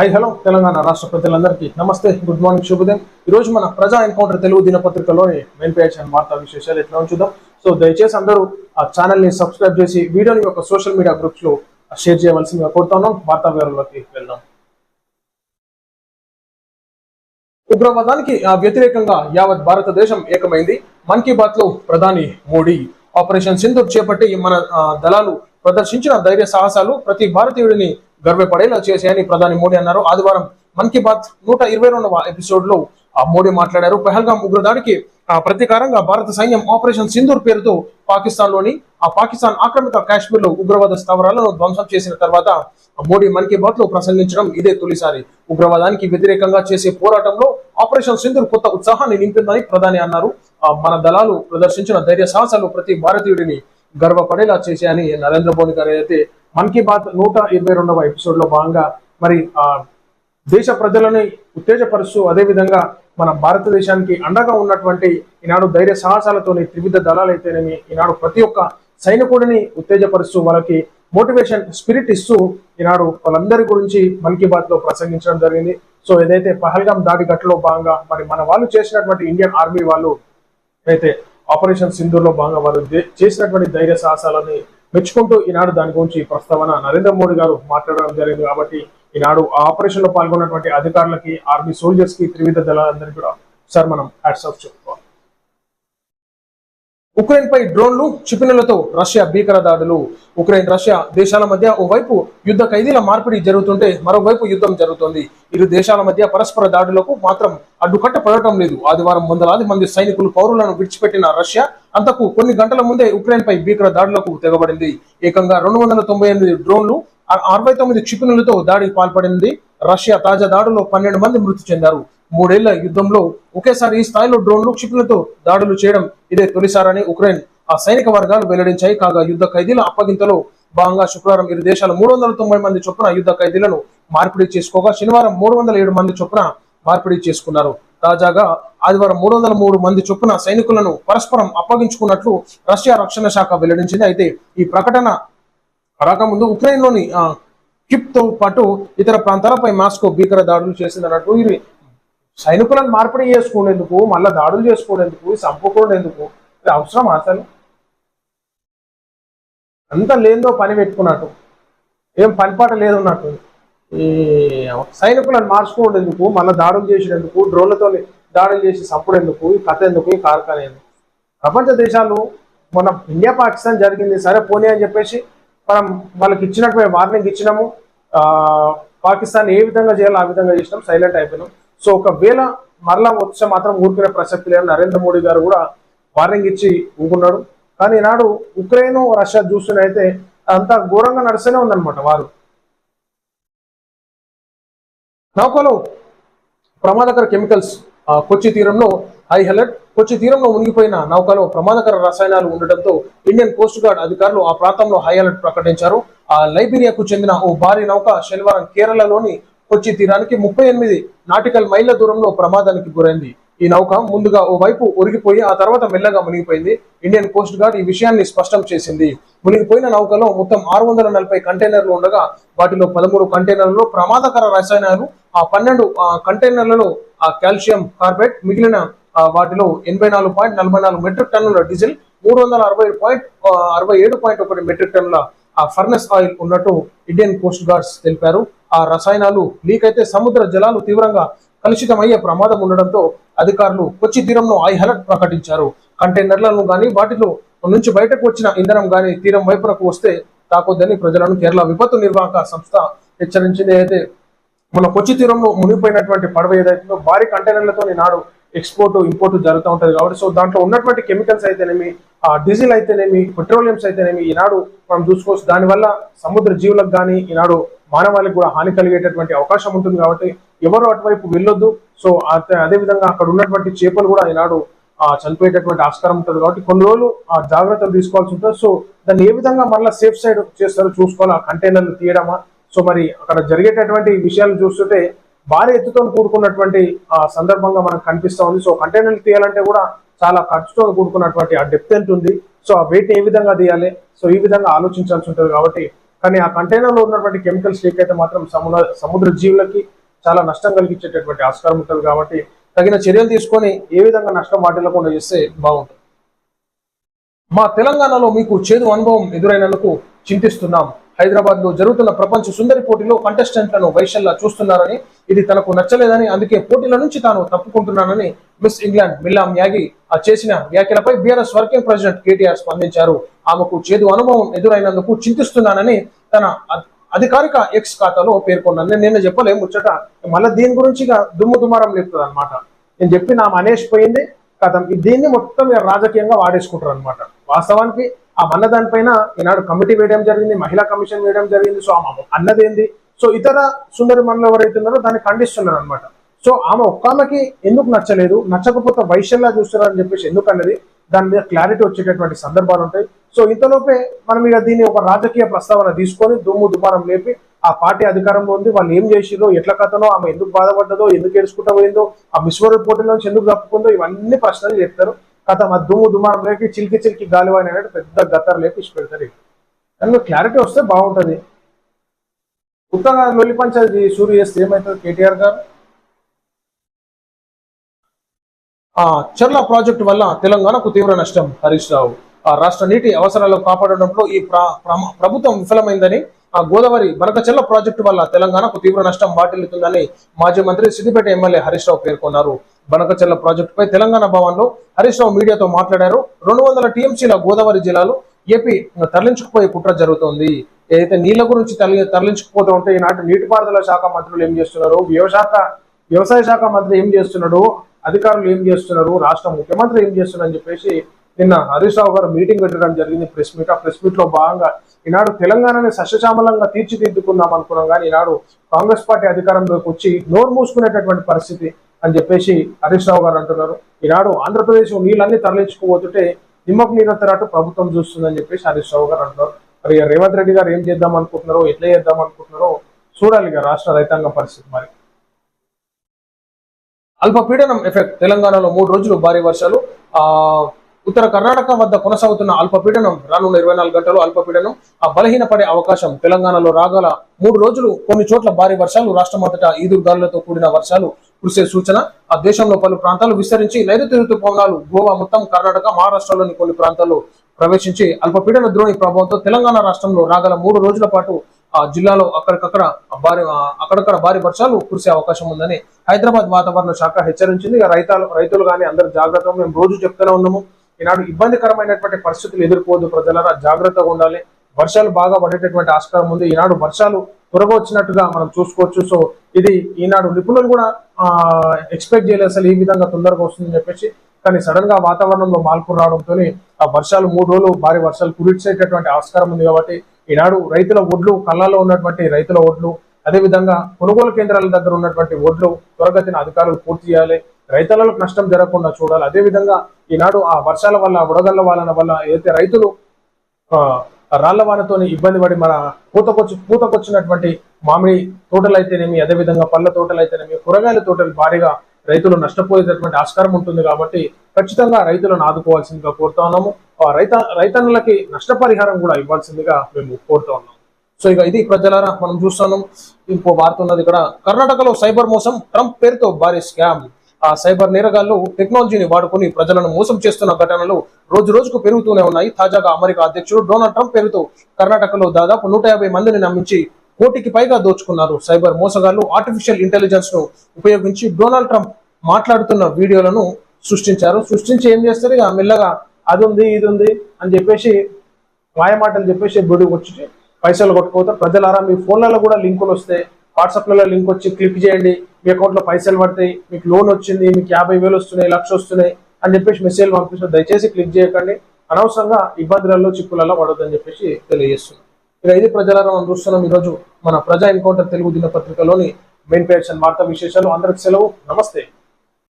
Hi hello Telangana రాష్ట్ర ప్రజలందరికీ నమస్తే గుడ్ మార్నింగ్ శుభోదయం. ఈ రోజు మన ప్రజా ఎన్కౌంటర్ తెలుగు దినపత్రికలోని మెయిన్ పేజ్ అండ్ వార్తా విశేషాలు ఎట్లా ఉంచుదాం సో దయచేసి అందరూ ఆ ఛానల్ని సబ్స్క్రైబ్ చేసి వీడియోని ఒక సోషల్ మీడియా గ్రూప్స్లో షేర్ చేయవలసిందిగా కోరుతున్నాం. వార్తా వివరాల్లోకి వెళ్దాం. ఉగ్రవాదానికి వ్యతిరేకంగా యావత్ భారతదేశం ఏకమైంది. మన్ కీ బాత్లో ప్రధాని మోడీ ఆపరేషన్ సింధు చేపట్టి మన దళాలు ప్రదర్శించిన ధైర్య సాహసాలు ప్రతి భారతీయుడిని గర్వపడేలా చేశాయని ప్రధాని మోడీ అన్నారు. ఆదివారం మన్ కీ బాత్ నూట ఇరవై రెండవ ఎపిసోడ్లో ఆ, మోడీ మాట్లాడారు. పెహల్గాం ఉగ్రదాడికి ప్రతీకారంగా భారత సైన్యం ఆపరేషన్ సింధూర్ పేరుతో పాకిస్తాన్లోని ఆ పాకిస్తాన్ ఆక్రమిత కాశ్మీర్లో ఉగ్రవాద స్థావరాలను ధ్వంసం చేసిన తర్వాత మోడీ మన్ కీ బాత్లో ప్రసంగించడం ఇదే తొలిసారి. ఉగ్రవాదానికి వ్యతిరేకంగా చేసే పోరాటంలో ఆపరేషన్ సింధూర్ కొత్త ఉత్సాహాన్ని నింపిందని ప్రధాని అన్నారు. ఆ, మన దళాలు ప్రదర్శించిన ధైర్య సాహసాలు ప్రతి భారతీయుడిని గర్వపడేలా చేశాయని నరేంద్ర మోడీ గారు అయితే మన్ కీ బాత్ నూట ఇరవై రెండవ ఎపిసోడ్లో భాగంగా మరి ఆ దేశ ప్రజలని ఉత్తేజపరుస్తూ అదేవిధంగా మన భారతదేశానికి అండగా ఉన్నటువంటి ఈనాడు ధైర్య సాహసాలతోని త్రివిధ దళాలైతేనేమి ఈనాడు ప్రతి ఒక్క సైనికుడిని ఉత్తేజపరుస్తూ వాళ్ళకి మోటివేషన్ స్పిరిట్ ఇస్తూ ఈనాడు వాళ్ళందరి గురించి మన్ కీ బాత్లో ప్రసంగించడం జరిగింది. సో ఏదైతే పహల్గాం దాడి ఘటనలో భాగంగా మరి మన వాళ్ళు చేసినటువంటి ఇండియన్ ఆర్మీ వాళ్ళు అయితే ఆపరేషన్ సింధూర్లో భాగంగా వాళ్ళు చేసినటువంటి ధైర్య సాహసాలని మెచ్చుకుంటూ ఈనాడు దాని గురించి ప్రస్తావన నరేంద్ర మోడీ గారు మాట్లాడడం జరిగింది కాబట్టి ఈనాడు ఆ ఆపరేషన్లో పాల్గొన్నటువంటి అధికారులకి ఆర్మీ సోల్జర్స్కి త్రివిధ దళాలందరికీ కూడా సార్ మనం హ్యాట్స్ ఆఫ్ ఉక్రెయిన్ పై డ్రోన్లు క్షిపణులతో రష్యా భీకర దాడులు ఉక్రెయిన్ రష్యా దేశాల మధ్య ఓవైపు యుద్ధ ఖైదీల మార్పిడి జరుగుతుంటే మరోవైపు యుద్ధం జరుగుతోంది. ఇరు దేశాల మధ్య పరస్పర దాడులకు మాత్రం అడ్డుకట్ట పడటం లేదు. ఆదివారం వందలాది మంది సైనికులు పౌరులను విడిచిపెట్టిన రష్యా అంతకు కొన్ని గంటల ముందే ఉక్రెయిన్ పై భీకర దాడులకు తెగబడింది. ఏకంగా రెండు వందల తొంభై ఎనిమిది డ్రోన్లు అరవై తొమ్మిది క్షిపణులతో దాడికి పాల్పడింది. రష్యా తాజా దాడులో పన్నెండు మంది మృతి చెందారు. మూడేళ్ళ యుద్ధంలో ఒకేసారి ఈ స్థాయిలో డ్రోన్లు క్షిపణులతో దాడులు చేయడం ఇదే తొలిసారని ఉక్రెయిన్. ఆ సైనిక వర్గాలు వెల్లడించాయి. కాగా యుద్ధ ఖైదీల అప్పగింతలో భాగంగా శుక్రవారం ఇరు దేశాలు మూడు వందల తొంభై మంది చొప్పున యుద్ధ ఖైదీలను మార్పిడి చేసుకోగా శనివారం మూడు వందల ఏడు మంది చొప్పున మార్పిడి చేసుకున్నారు. తాజాగా ఆదివారం మూడు వందల మూడు మంది చొప్పున సైనికులను పరస్పరం అప్పగించుకున్నట్లు రష్యా రక్షణ శాఖ వెల్లడించింది. అయితే ఈ ప్రకటన రాకముందు ఉక్రెయిన్లోని కిప్తో పాటు ఇతర ప్రాంతాలపై మాస్కో భీకర దాడులు చేసిందన్నట్టు ఇది సైనికులను మార్పిడి చేసుకునేందుకు మళ్ళీ దాడులు చేసుకునేందుకు చంపుకునేందుకు ఇది అవసరం అసలు? అంత లేదో పని పెట్టుకున్నట్టు. ఏం పనిపాట లేదన్నట్టు ఈ సైనికులను మార్చుకునేందుకు మళ్ళీ దాడులు చేసేందుకు డ్రోన్లతో దాడులు చేసి చంపుడేందుకు ఈ కథ ఎందుకు ఈ కార్ఖాన ఎందుకు? ప్రపంచ దేశాలు మన ఇండియా పాకిస్తాన్ జరిగింది సరే పోనీ అని చెప్పేసి మనం వాళ్ళకి మేము వార్నింగ్ ఇచ్చినాము. పాకిస్తాన్ ఏ విధంగా చేయాలో ఆ విధంగా చేసినాం సైలెంట్ అయిపోయినాం. సో ఒకవేళ మరలా వచ్చే మాత్రం ఊరుకునే ప్రసక్తి లేదు. నరేంద్ర మోడీ గారు కూడా వార్నింగ్ ఇచ్చి ఊరుకున్నాడు కానీ ఈనాడు ఉక్రెయిన్ రష్యా చూస్తున్నైతే అంతా ఘోరంగా నడుస్తూనే ఉందన్నమాట వారు. నౌకలో ప్రమాదకర కెమికల్స్ కొచ్చి తీరంలో హై అలర్ట్. కొచ్చి తీరంలో మునిగిపోయిన నౌకలో ప్రమాదకర రసాయనాలు ఉండటంతో ఇండియన్ కోస్ట్ గార్డ్ అధికారులు ఆ ప్రాంతంలో హై అలర్ట్ ప్రకటించారు. ఆ లైబీరియాకు చెందిన ఓ భారీ నౌక శనివారం కేరళలోని కొచ్చి తీరానికి ముప్పై ఎనిమిది నాటికల్ మైళ్ళ దూరంలో ప్రమాదానికి గురైంది. ఈ నౌక ముందుగా ఓ వైపు ఒరిగిపోయి ఆ తర్వాత మెల్లగా మునిగిపోయింది. ఇండియన్ కోస్ట్ గార్డ్ ఈ విషయాన్ని స్పష్టం చేసింది. మునిగిపోయిన నౌకలో మొత్తం ఆరు వందల నలభై కంటైనర్లు ఉండగా వాటిలో పదమూడు కంటైనర్లలో ప్రమాదకర రసాయనాలు ఆ పన్నెండు కంటైనర్లలో ఆ కాల్షియం కార్బేట్ మిగిలిన వాటిలో ఎనభై నాలుగు పాయింట్ నలభై నాలుగు మెట్రిక్ టన్నుల డీజిల్ మూడు వందల అరవై పాయింట్ అరవై ఏడు పాయింట్ ఒకటి మెట్రిక్ టన్నుల ఆ ఫర్నెస్ ఆయిల్ ఉన్నట్టు ఇండియన్ కోస్ట్ గార్డ్స్ తెలిపారు. ఆ రసాయనాలు లీక్ అయితే సముద్ర జలాలు తీవ్రంగా కలుషితమయ్యే ప్రమాదం ఉండడంతో అధికారులు కొచ్చి తీరంలో ఐ అలర్ట్ ప్రకటించారు. కంటైనర్లను గాని వాటిలో నుంచి బయటకు వచ్చిన ఇంధనం గాని తీరం వైపునకు వస్తే తాకొద్దని ప్రజలను కేరళ విపత్తు నిర్వాహక సంస్థ హెచ్చరించింది. అయితే మన కొచ్చి తీరంలో మునిగిపోయినటువంటి పడవ ఏదైతుందో భారీ కంటైనర్లతో నాడు ఎక్స్పోర్ట్ ఇంపోర్ట్ జరుగుతూ ఉంటుంది కాబట్టి సో దాంట్లో ఉన్నటువంటి కెమికల్స్ అయితేనేమి ఆ డీజిల్ అయితేనేమి పెట్రోలియంస్ అయితేనేమి ఈనాడు మనం చూసుకోవచ్చు. దానివల్ల సముద్ర జీవులకు కానీ ఈనాడు మానవాళికి కూడా హాని కలిగేటటువంటి అవకాశం ఉంటుంది కాబట్టి ఎవరు అటువైపు వెళ్ళొద్దు. సో అదే- అదే విధంగా అక్కడ ఉన్నటువంటి చేపలు కూడా ఈనాడు చనిపోయేటటువంటి ఆస్కారం ఉంటుంది కాబట్టి కొన్ని రోజులు ఆ జాగ్రత్తలు తీసుకోవాల్సి ఉంటుంది. సో దాన్ని ఏ విధంగా మళ్ళీ సేఫ్ సైడ్ చేస్తారో చూసుకోవాలి ఆ కంటైనర్లు తీయడమా? సో మరి అక్కడ జరిగేటటువంటి విషయాలు చూస్తుంటే భారీ ఎత్తుతో కూడుకున్నటువంటి ఆ సందర్భంగా మనకు కనిపిస్తూ ఉంది. సో కంటైనర్లు తీయాలంటే కూడా చాలా ఖర్చుతో కూడుకున్నటువంటి ఆ డెప్త్ ఎంత ఉంది? సో ఆ వెయిట్ ఏ విధంగా తీయాలి? సో ఈ విధంగా ఆలోచించాల్సి ఉంటుంది కాబట్టి కానీ ఆ కంటైనర్లో ఉన్నటువంటి కెమికల్స్ లీక్ అయితే మాత్రం సముద్ర సముద్ర జీవులకి చాలా నష్టం కలిగించేటటువంటి ఆస్కారం ఉంటుంది కాబట్టి తగిన చర్యలు తీసుకొని ఏ విధంగా నష్టం వాటిల్లకుండా చేస్తే బాగుంటుంది. మా తెలంగాణలో మీకు చేదు అనుభవం ఎదురైనందుకు చింతిస్తున్నాం. హైదరాబాద్లో జరుగుతున్న ప్రపంచ సుందరి పోటీలో కంటెస్టెంట్లను వైశల్య చూస్తున్నారని ఇది తనకు నచ్చలేదని అందుకే పోటీల నుంచి తాను తప్పుకుంటున్నానని మిస్ ఇంగ్లాండ్ మిల్లా యాగి ఆ చేసిన వ్యాఖ్యలపై బీఆర్ఎస్ వర్కింగ్ ప్రెసిడెంట్ కేటీఆర్ స్పందించారు. ఆమెకు చేదు అనుభవం ఎదురైనందుకు చింతిస్తున్నానని తన అధికారిక ఎక్స్ ఖాతాలో పేర్కొన్నాను నేను నిన్న చెప్పలే ముచ్చట. మళ్ళీ దీని గురించి ఇక దుమ్ము దుమారం లేపుతుంది అనమాట నేను చెప్పి నా మనేష్ పోయింది కథం దీన్ని మొత్తం రాజకీయంగా వాడేసుకుంటారు అనమాట వాస్తవానికి ఆ మన్న దానిపైన ఈనాడు కమిటీ వేయడం జరిగింది మహిళా కమిషన్ వేయడం జరిగింది. సో ఆమె అన్నదేంది? సో ఇతర సుందరి మనలు ఎవరైతే ఉన్నారో దాన్ని ఖండిస్తున్నారు అనమాట సో ఆమె ఒక్క ఆమెకి ఎందుకు నచ్చలేదు? నచ్చకపోతే వైశ్యంలా చూస్తున్నారని చెప్పేసి ఎందుకు అన్నది? దాని మీద క్లారిటీ వచ్చేటటువంటి సందర్భాలు ఉంటాయి. సో ఇంతలోపే మనం ఇక దీన్ని ఒక రాజకీయ ప్రస్తావన తీసుకొని దుమ్ము దుమారం లేపి ఆ పార్టీ అధికారంలో ఉంది. వాళ్ళు ఏం చేసిరో ఎట్ల కథనో ఆమె ఎందుకు బాధపడ్డదో ఎందుకు ఏడుచుకుంటా పోయిందో ఆ మిస్ వరల్డ్ పోటీల నుంచి ఎందుకు తప్పుకుందో ఇవన్నీ ప్రశ్నలు చెప్తారు. కథం ఆ దుమ్ము దుమారం లేపి చిలికి చిలికి గాలివాని అనేది పెద్ద గత్తర్ లేపి ఇచ్చి పెడతారు ఇక. క్లారిటీ వస్తే బాగుంటది. కొత్తగా లొల్లి పంచాయతీ సూర్య చేస్తే ఏమవుతుంది కేటీఆర్ గారు? ఆ చర్ల ప్రాజెక్టు వల్ల తెలంగాణకు తీవ్ర నష్టం హరీష్ రావు. ఆ రాష్ట్ర నీటి అవసరాలు కాపాడడంలో ఈ ప్రభుత్వం విఫలమైందని ఆ గోదావరి బరకచెల్ల ప్రాజెక్టు వల్ల తెలంగాణకు తీవ్ర నష్టం వాటిల్లుతుందని మాజీ మంత్రి సిద్దిపేట ఎమ్మెల్యే హరీష్ రావు పేర్కొన్నారు. బనకచెల్ల ప్రాజెక్టుపై తెలంగాణ భవన్లో హరీష్ రావు మీడియాతో మాట్లాడారు. రెండు వందల టీఎంసీల గోదావరి జిల్లాలో ఏపీ తరలించుకుపోయే కుట్ర జరుగుతోంది. ఏదైతే నీళ్ళ గురించి తరలి తరలించుకుపోతూ ఉంటే ఈనాటి నీటిపారుదల శాఖ మంత్రులు ఏం చేస్తున్నారు? వ్యవశాఖ వ్యవసాయ శాఖ మంత్రి ఏం చేస్తున్నాడు? అధికారులు ఏం చేస్తున్నారు? రాష్ట్ర ముఖ్యమంత్రి ఏం చేస్తున్నారు అని చెప్పేసి నిన్న హరీష్ రావు గారు మీటింగ్ పెట్టడం జరిగింది. ప్రెస్ మీట్ ఆ ప్రెస్ మీట్లో భాగంగా ఈనాడు తెలంగాణని సస్యశ్యామలంగా తీర్చిదిద్దుకుందాం అనుకున్నాం కానీ ఈనాడు కాంగ్రెస్ పార్టీ అధికారంలోకి వచ్చి నోరు మూసుకునేటటువంటి పరిస్థితి అని చెప్పేసి హరీష్ రావు గారు అంటున్నారు. ఈనాడు ఆంధ్రప్రదేశ్ నీళ్ళన్నీ తరలించుకుపోతుంటే నిమ్మకు నీరంతరాటు ప్రభుత్వం చూస్తుందని చెప్పేసి హరీష్ రావు గారు అంటున్నారు. మరి రేవంత్ రెడ్డి గారు ఏం చేద్దాం అనుకుంటున్నారో ఎట్లా చేద్దాం అనుకుంటున్నారో చూడాలి ఇక రాష్ట్ర రైతాంగ పరిస్థితి మరి. అల్పపీడనం ఎఫెక్ట్ తెలంగాణలో మూడు రోజులు భారీ వర్షాలు. ఆ ఉత్తర కర్ణాటక వద్ద కొనసాగుతున్న అల్పపీడనం రానున్న ఇరవై నాలుగు గంటలు అల్పపీడనం ఆ బలహీనపడే అవకాశం తెలంగాణలో రాగల మూడు రోజులు కొన్ని చోట్ల భారీ వర్షాలు రాష్ట్రమంతటా ఈదురుగాలులతో కూడిన వర్షాలు కురిసే సూచన. ఆ దేశంలో పలు ప్రాంతాలు విస్తరించి నైరుతి ఋతుపవనాలు గోవా మొత్తం కర్ణాటక మహారాష్ట్రలోని కొన్ని ప్రాంతాల్లో ప్రవేశించి అల్పపీడన ద్రోణి ప్రభావంతో తెలంగాణ రాష్ట్రంలో రాగల మూడు రోజుల పాటు ఆ జిల్లాలో అక్కడికక్కడ భారీ అక్కడక్కడ భారీ వర్షాలు కురిసే అవకాశం ఉందని హైదరాబాద్ వాతావరణ శాఖ హెచ్చరించింది. రైతాలు రైతులు కానీ అందరు జాగ్రత్తగా మేము రోజు చెప్తూనే ఉన్నాము. ఈనాడు ఇబ్బందికరమైనటువంటి పరిస్థితులు ఎదుర్కోవద్దు ప్రజలరా. జాగ్రత్తగా ఉండాలి. వర్షాలు బాగా పడేటటువంటి ఆస్కారం ఉంది. ఈనాడు వర్షాలు త్వరగా వచ్చినట్టుగా మనం చూసుకోవచ్చు. సో ఇది ఈనాడు నిపుణులు కూడా ఎక్స్పెక్ట్ చేయలేదు అసలు ఈ విధంగా తొందరగా వస్తుందని చెప్పేసి. కానీ సడన్గా వాతావరణంలో మార్పులు రావడంతో ఆ వర్షాలు మూడు రోజులు భారీ వర్షాలు కురిసేటటువంటి ఆస్కారం ఉంది కాబట్టి ఈనాడు రైతుల ఒడ్లు కళ్ళలో ఉన్నటువంటి రైతుల ఒడ్లు అదేవిధంగా కొనుగోలు కేంద్రాల దగ్గర ఉన్నటువంటి ఒడ్లు త్వరగతిన అధికారులు పూర్తి చేయాలి. రైతులకు నష్టం జరగకుండా చూడాలి. అదేవిధంగా ఈనాడు ఆ వర్షాల వల్ల బుడగళ్ళ వాళ్ళ వల్ల ఏదైతే రైతులు ఆ, రాళ్ళ వానతో ఇబ్బంది పడి మన పూతకొచ్చి పూతకొచ్చినటువంటి మామిడి తోటలు అయితేనేమి అదేవిధంగా పళ్ళ తోటలు అయితేనేమి కూరగాయల తోటలు భారీగా రైతులు నష్టపోయేటటువంటి ఆస్కారం ఉంటుంది కాబట్టి ఖచ్చితంగా రైతులను ఆదుకోవాల్సిందిగా కోరుతా ఉన్నాము. ఆ రైత రైతన్నులకి నష్టపరిహారం కూడా ఇవ్వాల్సిందిగా మేము కోరుతా ఉన్నాము. సో ఇక ఇది ప్రజలారా మనం చూస్తున్నాం. ఇంకో వార్త ఉన్నది ఇక్కడ. కర్ణాటకలో సైబర్ మోసం ట్రంప్ పేరుతో భారీ స్కామ్. ఆ సైబర్ నేరగాళ్ళు టెక్నాలజీని వాడుకుని ప్రజలను మోసం చేస్తున్న ఘటనలు రోజు రోజుకు పెరుగుతూనే ఉన్నాయి. తాజాగా అమెరికా అధ్యక్షుడు డొనాల్డ్ ట్రంప్ పేరుతో కర్ణాటకలో దాదాపు నూట యాభై మందిని నమ్మించి కోటికి పైగా దోచుకున్నారు. సైబర్ మోసగాళ్ళు ఆర్టిఫిషియల్ ఇంటెలిజెన్స్ను ఉపయోగించి డొనాల్డ్ ట్రంప్ మాట్లాడుతున్న వీడియోలను సృష్టించారు. సృష్టించి ఏం చేస్తారు? ఇక మెల్లగా అది ఉంది ఇది ఉంది అని చెప్పేసి మాయమాటలు చెప్పేసి బుడికి వచ్చి పైసలు కొట్టుకోతారు ప్రజలారా మీ ఫోన్లలో కూడా లింకులు వస్తాయి వాట్సాప్లలో లింక్ వచ్చి క్లిక్ చేయండి. మీ అకౌంట్లో పైసలు పడతాయి. మీకు లోన్ వచ్చింది మీకు యాభై వేలు వస్తున్నాయి లక్ష వస్తున్నాయి అని చెప్పేసి మెసేజ్ పంపిస్తారు దయచేసి క్లిక్ చేయకండి. అనవసరంగా ఇబ్బందులలో చిక్కులలో పడొద్దని చెప్పేసి తెలియజేస్తున్నాం. ఇక ఇది ప్రజలను మనం చూస్తున్నాం ఈరోజు మన ప్రజా ఎన్కౌంటర్ తెలుగు దినపత్రికలోని మెయిన్ పేజ్ అండ్ వార్తా విశేషాలు. అందరికి సెలవు. నమస్తే.